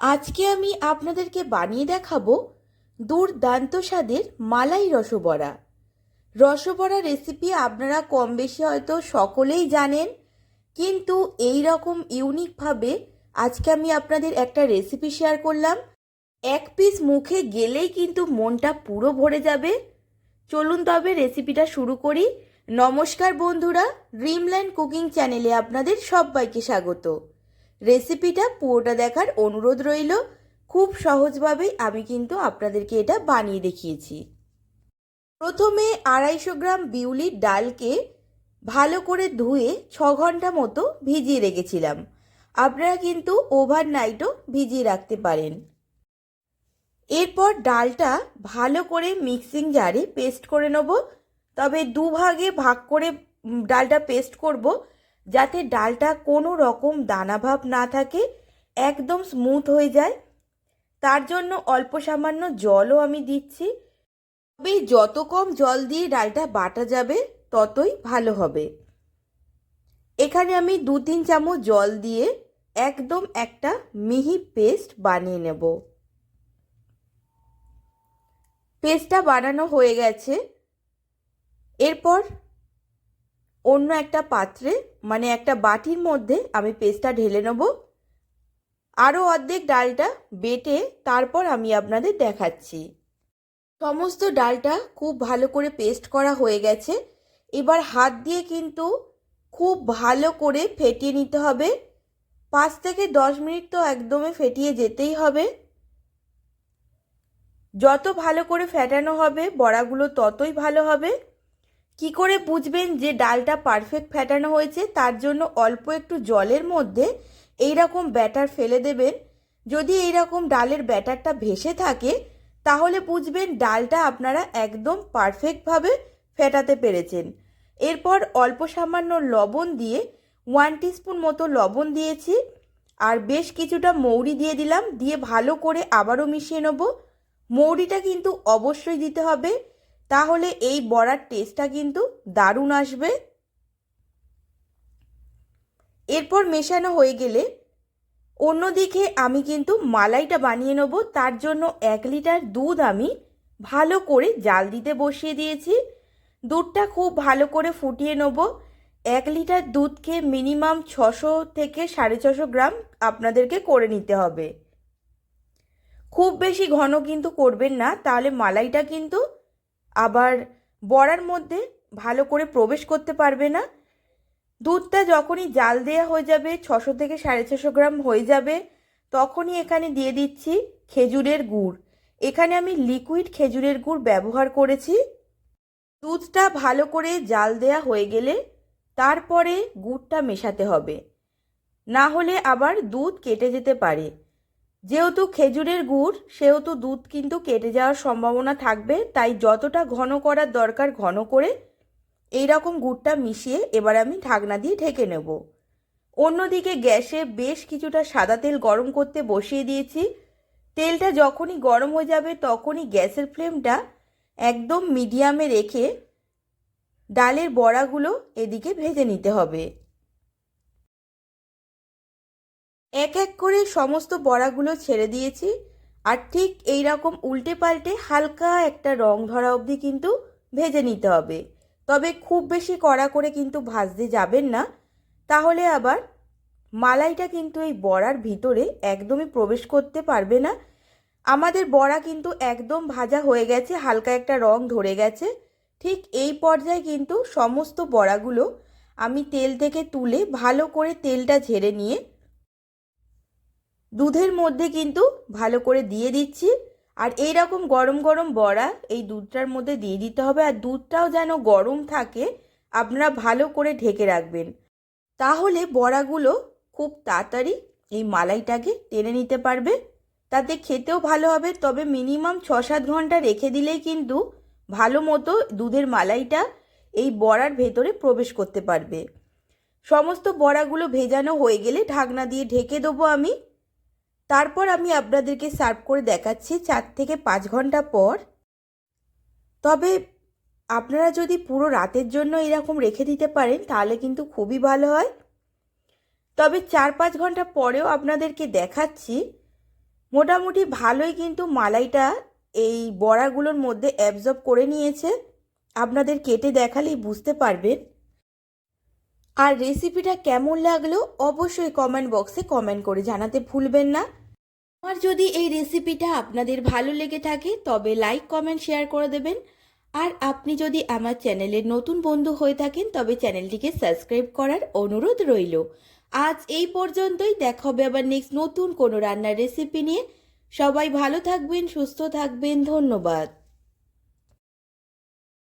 আজকে আমি আপনাদেরকে বানিয়ে দেখাবো দুর্দান্ত স্বাদের মালাই রসবড়া। রসবড়া রেসিপি আপনারা কম বেশি হয়তো সকলেই জানেন, কিন্তু এই রকম ইউনিকভাবে আজকে আমি আপনাদের একটা রেসিপি শেয়ার করলাম। এক পিস মুখে গেলেই কিন্তু মনটা পুরো ভরে যাবে। চলুন তবে রেসিপিটা শুরু করি। নমস্কার বন্ধুরা ড্রিমল্যান্ড কুকিং চ্যানেলে আপনাদের সবাইকে স্বাগত। রেসিপিটা পুরোটা দেখার অনুরোধ রইল। খুব সহজভাবেই আমি কিন্তু আপনাদেরকে এটা বানিয়ে দেখিয়েছি। প্রথমে আড়াইশো গ্রাম বিউলির ডালকে ভালো করে ধুয়ে ছ ঘণ্টা মতো ভিজিয়ে রেখেছিলাম। আপনারা কিন্তু ওভার নাইটও ভিজিয়ে রাখতে পারেন। এরপর ডালটা ভালো করে মিক্সিং জারে পেস্ট করে নেব। তবে দুভাগে ভাগ করে ডালটা পেস্ট করব। যাতে ডালটা কোনো রকম দানাভাব না থাকে, একদম স্মুথ হয়ে যায়। তার জন্য অল্প সামান্য জলও আমি দিচ্ছি। তবে যত কম জল দিয়ে ডালটা বাটা যাবে, ততই ভালো হবে। এখানে আমি দু তিন চামচ জল দিয়ে একদম একটা মিহি পেস্ট বানিয়ে নেব। পেস্টটা বানানো হয়ে গেছে। এরপর অন্য একটা পাত্রে মানে একটা বাটির মধ্যে আমি পেস্টটা ঢেলে নেব। আরও অর্ধেক ডালটা বেটে তারপর আমি আপনাদের দেখাচ্ছি। সমস্ত ডালটা খুব ভালো করে পেস্ট করা হয়ে গেছে। এবার হাত দিয়ে কিন্তু খুব ভালো করে ফেটিয়ে নিতে হবে। পাঁচ থেকে দশ মিনিট তো একদমই ফেটিয়ে যেতেই হবে। যত ভালো করে ফেটানো হবে, বড়াগুলো ততই ভালো হবে। কি করে বুঝবেন যে ডালটা পারফেক্ট ফেটানো হয়েছে? তার জন্য অল্প একটু জলের মধ্যে এই রকম ব্যাটার ফেলে দেবেন। যদি এই রকম ডালের ব্যাটারটা ভেসে থাকে, তাহলে বুঝবেন ডালটা আপনারা একদম পারফেক্টভাবে ফেটাতে পেরেছেন। এরপর অল্প সামান্য লবণ দিয়ে ওয়ান টিস্পুন মতো লবণ দিয়েছি। আর বেশ কিছুটা মৌরি দিয়ে দিলাম। দিয়ে ভালো করে আবারও মিশিয়ে নেব। মৌরিটা কিন্তু অবশ্যই দিতে হবে। তাহলে এই বড়ার টেস্টটা কিন্তু দারুণ আসবে। এরপর মেশানো হয়ে গেলে অন্যদিকে আমি কিন্তু মালাইটা বানিয়ে নেব। তার জন্য এক লিটার দুধ আমি ভালো করে জাল দিতে বসিয়ে দিয়েছি। দুধটা খুব ভালো করে ফুটিয়ে নেব। এক লিটার দুধকে মিনিমাম ছশো থেকে সাড়ে ছশো গ্রাম আপনাদেরকে করে নিতে হবে। খুব বেশি ঘন কিন্তু করবেন না, তাহলে মালাইটা কিন্তু আবার বড়ার মধ্যে ভালো করে প্রবেশ করতে পারবে না। দুধটা যখনই জাল দেওয়া হয়ে যাবে, ছশো থেকে সাড়ে ছশো গ্রাম হয়ে যাবে, তখনই এখানে দিয়ে দিচ্ছি খেজুরের গুড়। এখানে আমি লিকুইড খেজুরের গুড় ব্যবহার করেছি। দুধটা ভালো করে জাল দেয়া হয়ে গেলে তারপরে গুড়টা মেশাতে হবে। না হলে আবার দুধ কেটে যেতে পারে। যেহেতু খেজুরের গুড়, সেহেতু দুধ কিন্তু কেটে যাওয়ার সম্ভাবনা থাকবে, তাই যতটা ঘন করার দরকার ঘন করে এই রকম গুড়টা মিশিয়ে এবার আমি ঢাকনা দিয়ে ঢেকে নেব। অন্যদিকে গ্যাসে বেশ কিছুটা সাদা তেল গরম করতে বসিয়ে দিয়েছি। তেলটা যখনই গরম হয়ে যাবে তখনই গ্যাসের ফ্লেমটা একদম মিডিয়ামে রেখে ডালের বড়াগুলো এদিকে ভেজে নিতে হবে। এক এক করে সমস্ত বড়াগুলো ছেড়ে দিয়েছি। আর ঠিক এই রকম উল্টে পাল্টে হালকা একটা রং ধরা অবধি কিন্তু ভেজে নিতে হবে। তবে খুব বেশি কড়া করে কিন্তু ভাজতে যাবেন না। তাহলে আবার মালাইটা কিন্তু এই বড়ার ভিতরে একদমই প্রবেশ করতে পারবে না। আমাদের বড়া কিন্তু একদম ভাজা হয়ে গেছে, হালকা একটা রং ধরে গেছে। ঠিক এই পর্যায়ে কিন্তু সমস্ত বড়াগুলো আমি তেল থেকে তুলে ভালো করে তেলটা ঝেড়ে নিয়ে দুধের মধ্যে কিন্তু ভালো করে দিয়ে দিচ্ছি। আর এই রকম গরম গরম বড়া এই দুধটার মধ্যে দিয়ে দিতে হবে। আর দুধটাও যেন গরম থাকে, আপনারা ভালো করে ঢেকে রাখবেন। তাহলে বড়াগুলো খুব তাড়াতাড়ি এই মালাইটাকে টেনে নিতে পারবে। তাতে খেতেও ভালো হবে। তবে মিনিমাম ছ সাত ঘণ্টা রেখে দিলেই কিন্তু ভালো মতো দুধের মালাইটা এই বড়ার ভেতরে প্রবেশ করতে পারবে। সমস্ত বড়াগুলো ভেজানো হয়ে গেলে ঢাকনা দিয়ে ঢেকে দেবো আমি। তারপর আমি আপনাদেরকে সার্ভ করে দেখাচ্ছি চার থেকে পাঁচ ঘণ্টা পর। তবে আপনারা যদি পুরো রাতের জন্য এরকম রেখে দিতে পারেন, তাহলে কিন্তু খুবই ভালো হয়। তবে চার পাঁচ ঘণ্টা পরেও আপনাদেরকে দেখাচ্ছি, মোটামুটি ভালোই কিন্তু মালাইটা এই বড়াগুলোর মধ্যে অ্যাবজর্ব করে নিয়েছে। আপনাদের কেটে দেখালেই বুঝতে পারবেন। আর রেসিপিটা কেমন লাগল অবশ্যই কমেন্ট বক্সে কমেন্ট করে জানাতে ভুলবেন না। আমার যদি এই রেসিপিটা আপনাদের ভালো লেগে থাকে, তবে লাইক কমেন্ট শেয়ার করে দেবেন। আর আপনি যদি আমার চ্যানেলের নতুন বন্ধু হয়ে থাকেন, তবে চ্যানেলটিকে সাবস্ক্রাইব করার অনুরোধ রইল। আজ এই পর্যন্তই, দেখা হবে আবার নেক্সট নতুন কোনো রান্নার রেসিপি নিয়ে। সবাই ভালো থাকবেন, সুস্থ থাকবেন, ধন্যবাদ।